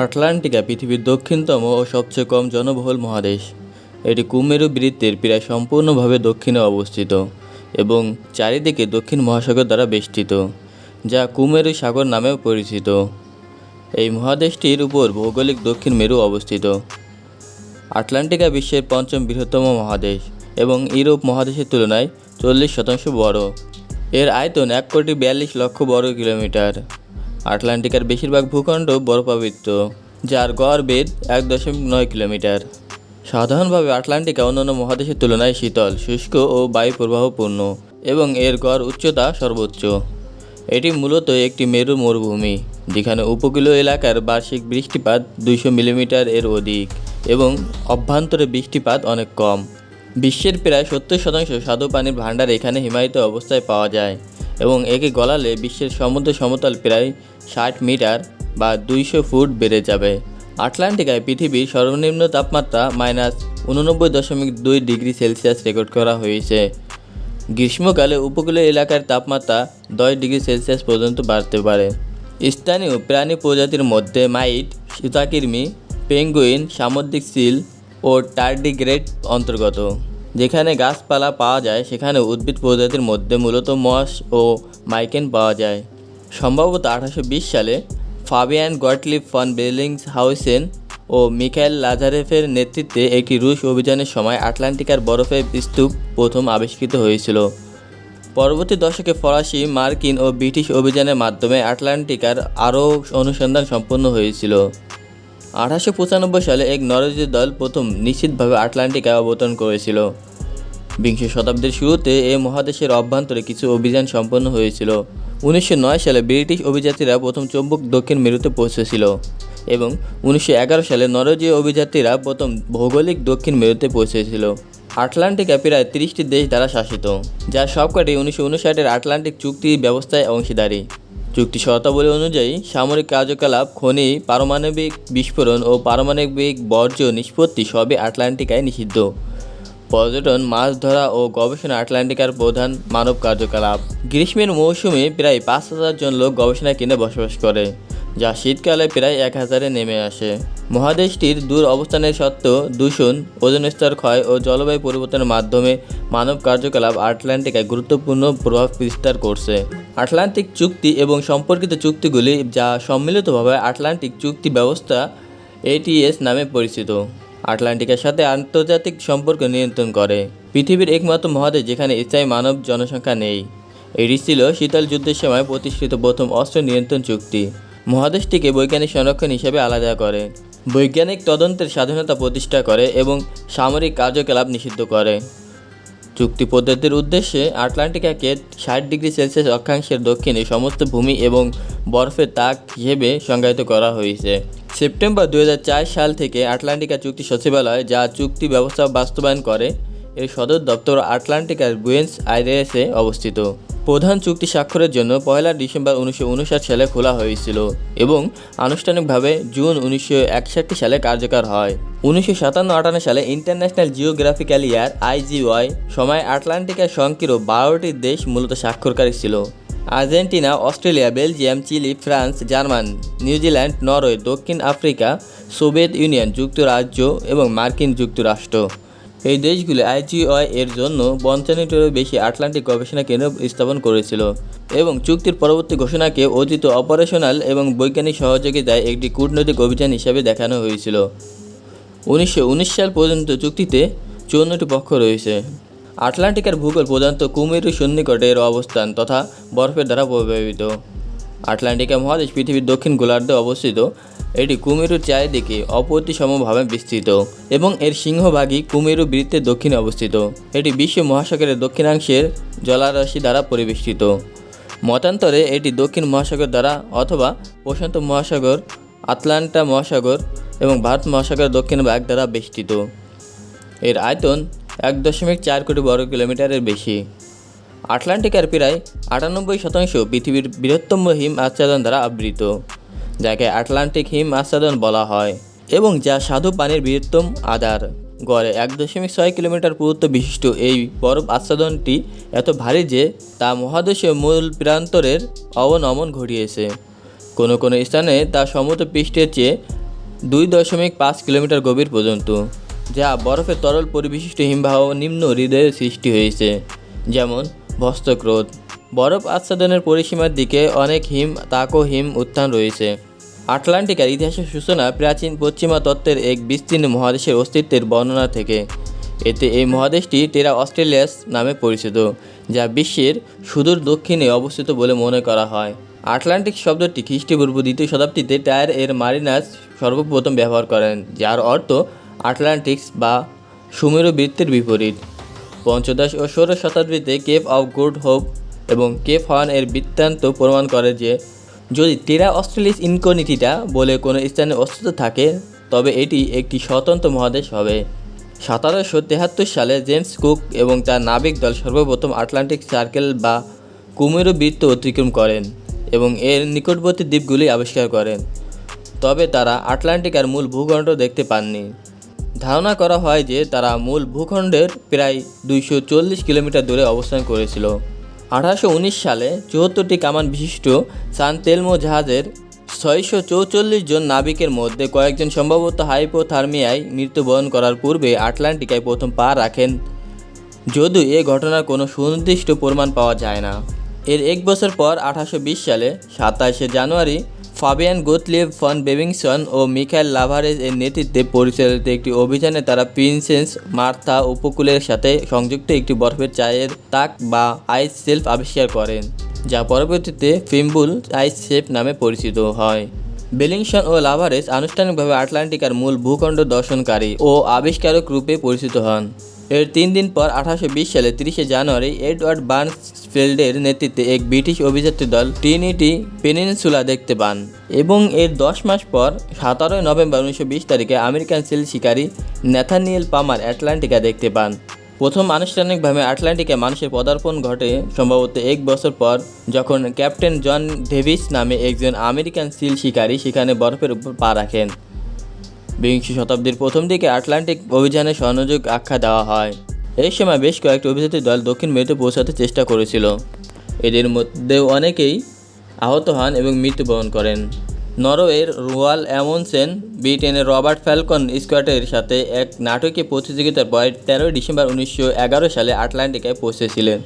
আটলান্টিকা, পৃথিবীর দক্ষিণতম ও সবচেয়ে কম জনবহুল মহাদেশ। এটি কুমেরু বৃত্তের প্রায় সম্পূর্ণভাবে দক্ষিণে অবস্থিত এবং চারিদিকে দক্ষিণ মহাসাগর দ্বারা বেষ্টিত, যা কুমেরু সাগর নামেও পরিচিত। এই মহাদেশটির উপর ভৌগোলিক দক্ষিণ মেরু অবস্থিত। আটলান্টিকা বিশ্বের পঞ্চম বৃহত্তম মহাদেশ এবং ইউরোপ মহাদেশের তুলনায় চল্লিশ শতাংশ বড়। এর আয়তন এক কোটি বিয়াল্লিশ লক্ষ বর্গ কিলোমিটার। আটলান্টিকার বেশিরভাগ ভূখণ্ড বরফাবৃত যার গড় বেদ এক দশমিক নয় কিলোমিটার। সাধারণভাবে আটলান্টিকা অন্যান্য মহাদেশের তুলনায় শীতল, শুষ্ক ও বায়ু প্রবাহপূর্ণ এবং এর গড় উচ্চতা সর্বোচ্চ। এটি মূলত একটি মেরু মরুভূমি, যেখানে উপকূলীয় এলাকার বার্ষিক বৃষ্টিপাত দুইশো মিলিমিটার এর অধিক এবং অভ্যন্তরে বৃষ্টিপাত অনেক কম। বিশ্বের প্রায় সত্তর শতাংশ স্বাদু পানির ভাণ্ডার এখানে হিমায়িত অবস্থায় পাওয়া যায়। এবং একে গলালে বিশ্বের সমুদ্র সমতল প্রায় ষাট মিটার বা দুইশো ফুট বেড়ে যাবে। আটলান্টিকায় পৃথিবীর সর্বনিম্ন তাপমাত্রা মাইনাস উননব্বই দশমিক দুই ডিগ্রি সেলসিয়াস রেকর্ড করা হয়েছে। গ্রীষ্মকালে উপকূলীয় এলাকার তাপমাত্রা দশ ডিগ্রি সেলসিয়াস পর্যন্ত বাড়তে পারে। স্থানীয় প্রাণী প্রজাতির মধ্যে মাইট সীতাকির্মি পেঙ্গুইন, সামুদ্রিক সিল ও টার্ডিগ্রেড অন্তর্গত। যেখানে গাছপালা পাওয়া যায়, সেখানে উদ্ভিদ প্রজাতির মধ্যে মূলত মস ও মাইকেন পাওয়া যায়। সম্ভবত আঠারোশো বিশ সালে Fabian Gottlieb von Bellingshausen ও মিখাইল লাজারেফের নেতৃত্বে একটি রুশ অভিযানের সময় আটলান্টিকার বরফের স্তূপ প্রথম আবিষ্কৃত হয়েছিল। পরবর্তী দশকে ফরাসি, মার্কিন ও ব্রিটিশ অভিযানের মাধ্যমে আটলান্টিকার আরও অনুসন্ধান সম্পন্ন হয়েছিল। আঠারোশো পঁচানব্বই সালে এক নরওয়েজীয় দল প্রথম নিশ্চিতভাবে আটলান্টিকায় অবতরণ করেছিল। বিংশ শতাব্দীর শুরুতে এ মহাদেশের অভ্যন্তরে কিছু অভিযান সম্পন্ন হয়েছিল। উনিশশো নয় সালে ব্রিটিশ অভিযাত্রীরা প্রথম চৌম্বক দক্ষিণ মেরুতে পৌঁছেছিল এবং উনিশশো এগারো সালে নরওয়েজীয় অভিযাত্রীরা প্রথম ভৌগোলিক দক্ষিণ মেরুতে পৌঁছেছিল। আটলান্টিকা প্রায় তিরিশটি দেশ দ্বারা শাসিত যার সবকটি উনিশশো উনষাটের আটলান্টিক চুক্তি ব্যবস্থায় অংশীদারি। চুক্তি শর্তাবলী অনুযায়ী সামরিক কার্যকলাপ, খনি, পারমাণবিক বিস্ফোরণ ও পারমাণবিক বর্জ্য নিষ্পত্তি সবই আটলান্টিকায় নিষিদ্ধ। পর্যটন, মাছ ধরা ও গবেষণা আটলান্টিকার প্রধান মানব কার্যকলাপ। গ্রীষ্মের মৌসুমে প্রায় পাঁচ হাজার জন লোক গবেষণা কেন্দ্রে বসবাস করে। যা শীতকালে প্রায় এক হাজারে নেমে আসে। মহাদেশটির দূর অবস্থানের সত্ত্বেও দূষণ ওজন স্তর ক্ষয় ও জলবায়ু পরিবর্তনের মাধ্যমে মানব কার্যকলাপ আটলান্টিকায় গুরুত্বপূর্ণ প্রভাব বিস্তার করছে। আটলান্টিক চুক্তি এবং সম্পর্কিত চুক্তিগুলি যা সম্মিলিতভাবে আটলান্টিক চুক্তি ব্যবস্থা এটিএস নামে পরিচিত, আটলান্টিকের সাথে আন্তর্জাতিক সম্পর্ক নিয়ন্ত্রণ করে। পৃথিবীর একমাত্র মহাদেশ যেখানে স্থায়ী মানব জনসংখ্যা নেই। এটি ছিল শীতল যুদ্ধের সময় প্রতিষ্ঠিত প্রথম অস্ত্র নিয়ন্ত্রণ চুক্তি। মহাদেশটিকে বৈজ্ঞানিক সংরক্ষণ হিসেবে আলাদা করে। বৈজ্ঞানিক তদন্তের স্বাধীনতা প্রতিষ্ঠা করে এবং সামরিক কার্যকলাপ নিষিদ্ধ করে। চুক্তি পদ্ধতির উদ্দেশ্যে আটলান্টিকাকে ষাট ডিগ্রি সেলসিয়াস অক্ষাংশের দক্ষিণে সমস্ত ভূমি এবং বরফের তাক হিসেবে সংজ্ঞায়িত করা হয়েছে। সেপ্টেম্বর দু হাজার চার সাল থেকে আটলান্টিকা চুক্তি সচিবালয় যা চুক্তি ব্যবস্থা বাস্তবায়ন করে, এর সদর দপ্তর আটলান্টিকার বুয়েন্স আইরেসে অবস্থিত। প্রধান চুক্তি স্বাক্ষরের জন্য পয়লা ডিসেম্বর উনিশশো উনষাট সালে খোলা হয়েছিল এবং আনুষ্ঠানিকভাবে জুন উনিশশো একষট্টি সালে কার্যকর হয়। উনিশশো সাতান্ন আটান্ন সালে ইন্টারন্যাশনাল জিওগ্রাফিক্যাল ইয়ার আইজিওয়াই সময় আটলান্টিকার সংকীর্ণ বারোটি দেশ মূলত স্বাক্ষরকারী ছিল। Argentina, Australia, Belgium, Chile, France, German New Zealand Norway, দক্ষিণ আফ্রিকা, সোভিয়েত ইউনিয়ন, যুক্তরাজ্য এবং মার্কিন যুক্তরাষ্ট্র। এই দেশগুলি আইজিওআই এর জন্য পঞ্চান্নটিরও বেশি আটলান্টিক গবেষণা কেন্দ্র স্থাপন করেছিল এবং চুক্তির পরবর্তী ঘোষণাকে অতীত অপারেশনাল এবং বৈজ্ঞানিক সহযোগিতায় একটি কূটনৈতিক অভিযান হিসাবে দেখানো হয়েছিল। উনিশশো উনিশ সাল পর্যন্ত চুক্তিতে চুয়ান্নটি পক্ষ রয়েছে। আটলান্টিকের ভূগোল প্রধানত কুমেরু সন্নিকটে এর অবস্থান তথা বরফের দ্বারা প্রভাবিত। আটলান্টিকা মহাদেশ পৃথিবীর দক্ষিণ গোলার্ধে অবস্থিত এটি কুমেরুর চারিদিকে অপ্রতিসমভাবে বিস্তৃত এবং এর সিংহভাগই কুমেরু বৃত্তের দক্ষিণে অবস্থিত। এটি বিশ্ব মহাসাগরের দক্ষিণাংশের জলারাশি দ্বারা পরিবেষ্টিত। মতান্তরে এটি দক্ষিণ মহাসাগর দ্বারা অথবা প্রশান্ত মহাসাগর, আটলান্টা মহাসাগর এবং ভারত মহাসাগরের দক্ষিণ ভাগ দ্বারা বেষ্টিত। এর আয়তন এক দশমিক চার কোটি বর্গ কিলোমিটারের বেশি। আটলান্টিকার প্রায় আটানব্বই শতাংশ পৃথিবীর বৃহত্তম হিম আচ্ছাদন দ্বারা আবৃত। যাকে আটলান্টিক হিম আচ্ছাদন বলা হয় এবং যা স্বাদু পানির বৃহত্তম আধার। গড়ে এক দশমিক ছয় কিলোমিটার পুরুত্ব বিশিষ্ট এই বরফ আচ্ছাদনটি এত ভারী যে তা মহাদেশীয় মূল প্রান্তরের অবনমন ঘটিয়েছে। কোনো কোনো স্থানে তা সমুদ্র পৃষ্ঠের চেয়ে দুই দশমিক পাঁচ কিলোমিটার গভীর পর্যন্ত, যা বরফের তরল পরিবিশিষ্ট হিমবাহ নিম্ন হৃদয়ের সৃষ্টি হয়েছে, যেমন ভস্তক্রোধ বরফ আচ্ছাদনের পরিসীমার দিকে অনেক হিম তাকো হিম উত্থান রয়েছে। আটলান্টিকার ইতিহাসের সূচনা প্রাচীন পশ্চিমা তত্ত্বের এক বিস্তীর্ণ মহাদেশের অস্তিত্বের বর্ণনা থেকে। এতে এই মহাদেশটি টেরা অস্ট্রেলিয়াস নামে পরিচিত, যা বিশ্বের সুদূর দক্ষিণে অবস্থিত বলে মনে করা হয়। আটলান্টিক শব্দটি খ্রিস্টপূর্ব দ্বিতীয় শতাব্দীতে টায়ার এর মারিনাস সর্বপ্রথম ব্যবহার করেন, যার অর্থ আটলান্টিক্স বা সুমেরু বৃত্তের বিপরীত। পঞ্চদশ ও ষোড়শ শতাব্দীতে কেপ অফ গুড হোপ এবং কেপ হর্ন এর বৃত্তান্ত প্রমাণ করে যে, যদি টেরা অস্ট্রেলিস ইনকনিটিটা বলে কোনো স্থানে অস্তিত্ব থাকে, তবে এটি একটি স্বতন্ত্র মহাদেশ হবে। সতেরোশো তেহাত্তর সালে জেমস কুক এবং তার নাবিক দল সর্বপ্রথম আটলান্টিক সার্কেল বা কুমেরু বৃত্ত অতিক্রম করেন এবং এর নিকটবর্তী দ্বীপগুলি আবিষ্কার করেন। তবে তারা আটলান্টিকার মূল ভূখণ্ড দেখতে পাননি। ধারণা করা হয় যে, তারা মূল ভূখণ্ডের প্রায় দুইশো চল্লিশ কিলোমিটার দূরে অবস্থান করেছিল। আঠারোশো উনিশ সালে চুয়াত্তরটি কামান বিশিষ্ট সান তেলমো জাহাজের ছয়শো চৌচল্লিশ জন নাবিকের মধ্যে কয়েকজন সম্ভবত হাইপোথার্মিয়ায় মৃত্যুবরণ করার পূর্বে আটলান্টিকায় প্রথম পা রাখেন। যদিও এ ঘটনার কোনো সুনির্দিষ্ট প্রমাণ পাওয়া যায় না। এর এক বছর পর আঠারোশো বিশ সালে সাতাশে জানুয়ারি ফাবিয়ান গোতলিভ ফন বেবিংসন ও মিখাইল লাভারেজ এর নেতৃত্বে পরিচালিত একটি অভিযানে তারা প্রিন্সেস মার্থা উপকূলের সাথে সংযুক্ত একটি বরফের চায়ের তাক বা আইস সেলফ আবিষ্কার করেন, যা পরবর্তীতে ফিম্বুল আইস শেপ নামে পরিচিত হয়। বেলিংসন ও লাভারেজ আনুষ্ঠানিকভাবে আটলান্টিকার মূল ভূখণ্ড দর্শনকারী ও আবিষ্কারক রূপে পরিচিত হন। এর তিন দিন পর আঠারোশো সালে তিরিশে জানুয়ারি এডওয়ার্ড বার্নসফিল্ডের নেতৃত্বে এক ব্রিটিশ অভিযাত্রী দল ট্রিনিটি পেনিনসুলা দেখতে পান এবং এর দশ মাস পর সতেরোই নভেম্বর উনিশশো বিশ তারিখে আমেরিকান সিল শিকারী ন্যাথানিয়েল পামার অ্যাটলান্টিকা দেখতে পান। প্রথম আনুষ্ঠানিকভাবে আটলান্টিকে মানুষের পদার্পণ ঘটে সম্ভবত এক বছর পর যখন ক্যাপ্টেন জন ডেভিস নামে একজন আমেরিকান সিল শিকারী সেখানে বরফের উপর পা রাখেন। বিংশ শতাব্দীর প্রথম দিকে আটলান্টিক অভিযানে স্বর্ণযুগ আখ্যা দেওয়া হয়। এই সময় বেশ কয়েকটি অভিযাত্রী দল দক্ষিণ মেরুতে পৌঁছাতে চেষ্টা করেছিল। এদের মধ্যেও অনেকেই আহত হন এবং মৃত্যুবরণ করেন। নরওয়ের রোয়াল অ্যামনসেন ব্রিটেনের রবার্ট ফ্যালকন স্কোয়াডের সাথে এক নাটকীয় প্রতিযোগিতার পর তেরোই ডিসেম্বর উনিশশো এগারো সালে আটলান্টিকায় পৌঁছেছিলেন।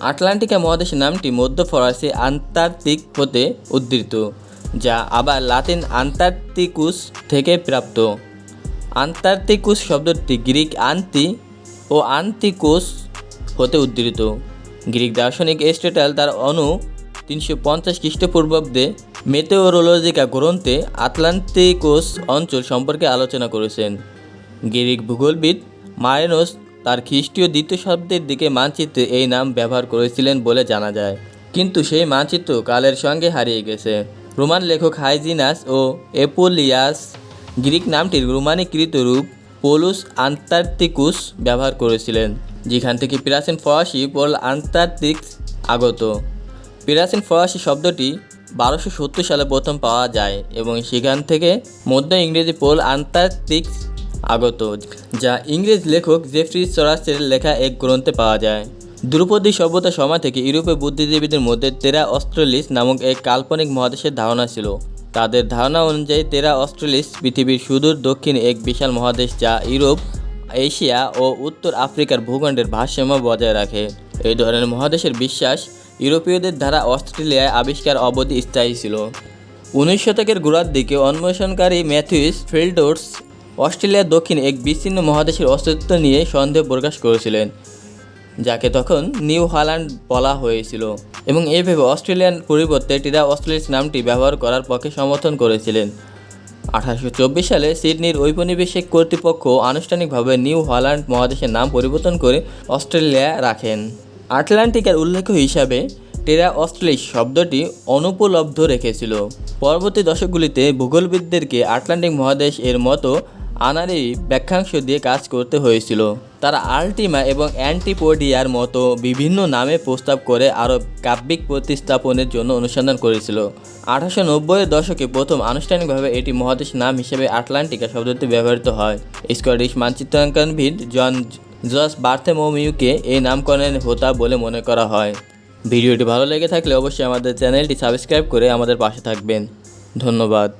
আটলান্টিকা মহাদেশের নামটি মধ্য ফরাসি আন্টার্কটিক হতে উদ্ধৃত। যা আবার লাতিন আন্টার্কটিকুস থেকে প্রাপ্ত। আন্টার্কটিকুস শব্দটি গ্রিক আন্তি ও আন্তিকোস হতে উদ্ধৃত। গ্রিক দার্শনিক এস্টেটাল তার অনু তিনশো পঞ্চাশ খ্রিস্টপূর্বাব্দে মেতেওরোলজিকা গ্রন্থে আটলান্টিকোস অঞ্চল সম্পর্কে আলোচনা করেছেন। গ্রিক ভূগোলবিদ মারেনোস তার খ্রিস্টীয় দ্বিতীয় শব্দের দিকে মানচিত্রে এই নাম ব্যবহার করেছিলেন বলে জানা যায়। কিন্তু সেই মানচিত্র কালের সঙ্গে হারিয়ে গেছে। রোমান লেখক হাইজিনাস ও এপোলিয়াস গ্রিক নামটির রোমানিকৃত রূপ পোলুস আন্টার্কটিকুস ব্যবহার করেছিলেন, যেখান থেকে প্রাচীন ফরাসি পোল আন্টার্কটিক্স আগত। প্রাচীন ফরাসি শব্দটি বারোশো সত্তর সালে প্রথম পাওয়া যায় এবং সেখান থেকে মধ্য ইংরেজি পোল আন্টার্কটিক্স আগত, যা ইংরেজ লেখক জেফ্রি সরাসের লেখা এক গ্রন্থে পাওয়া যায়। দ্রুপদী সভ্যতার সময় থেকে ইউরোপে বুদ্ধিজীবীদের মধ্যে তেরা অস্ট্রেলিস নামক এক কাল্পনিক মহাদেশের ধারণা ছিল। তাদের ধারণা অনুযায়ী তেরা অস্ট্রেলিস পৃথিবীর সুদূর, দক্ষিণে এক বিশাল মহাদেশ যা ইউরোপ, এশিয়া ও উত্তর আফ্রিকার ভূখণ্ডের ভারসাম্য বজায় রাখে। এই ধরনের মহাদেশের বিশ্বাস ইউরোপীয়দের দ্বারা অস্ট্রেলিয়ায় আবিষ্কার অবধি স্থায়ী ছিল। উনিশ শতকের গোড়ার দিকে অন্বেষণকারী ম্যাথিউস ফিল্ডোর্স অস্ট্রেলিয়ার দক্ষিণে এক বিচ্ছিন্ন মহাদেশের অস্তিত্ব নিয়ে সন্দেহ প্রকাশ করেছিলেন। যাকে তখন নিউ হল্যান্ড বলা হয়েছিল। এবং এইভাবে অস্ট্রেলিয়ান পরিবর্তে টিরা অস্ট্রেলিয়াস নামটি ব্যবহার করার পক্ষে সমর্থন করেছিলেন। আঠারোশো চব্বিশ সালে সিডনির ঔপনিবেশিক কর্তৃপক্ষ আনুষ্ঠানিকভাবে নিউ হল্যান্ড মহাদেশের নাম পরিবর্তন করে অস্ট্রেলিয়া রাখেন। আটলান্টিকের উল্লেখ হিসাবে টেরা অস্ট্রেলিস শব্দটি অনুপলব্ধ রেখেছিল। পরবর্তী দশকগুলিতে ভূগোলবিদদেরকে আটলান্টিক মহাদেশ এর মতো আনারি ব্যাখ্যাংশ দিয়ে কাজ করতে হয়েছিল। তারা আল্টিমা এবং অ্যান্টিপোডিয়ার মতো বিভিন্ন নামে প্রস্তাব করে আরও কাব্যিক প্রতিস্থাপনের জন্য অনুসন্ধান করেছিল। আঠারোশো নব্বইয়ের দশকে প্রথম আনুষ্ঠানিকভাবে এটি মহাদেশ নাম হিসেবে আটলান্টিকা শব্দটি ব্যবহৃত হয়। স্কটিশ মানচিত্রাঙ্কনবিদ জন জস বার্থেমোমিউকে এই নামকরণের হোতা বলে মনে করা হয়। ভিডিওটি ভালো লেগে থাকলে অবশ্যই আমাদের চ্যানেলটি সাবস্ক্রাইব করে আমাদের পাশে থাকবেন। ধন্যবাদ।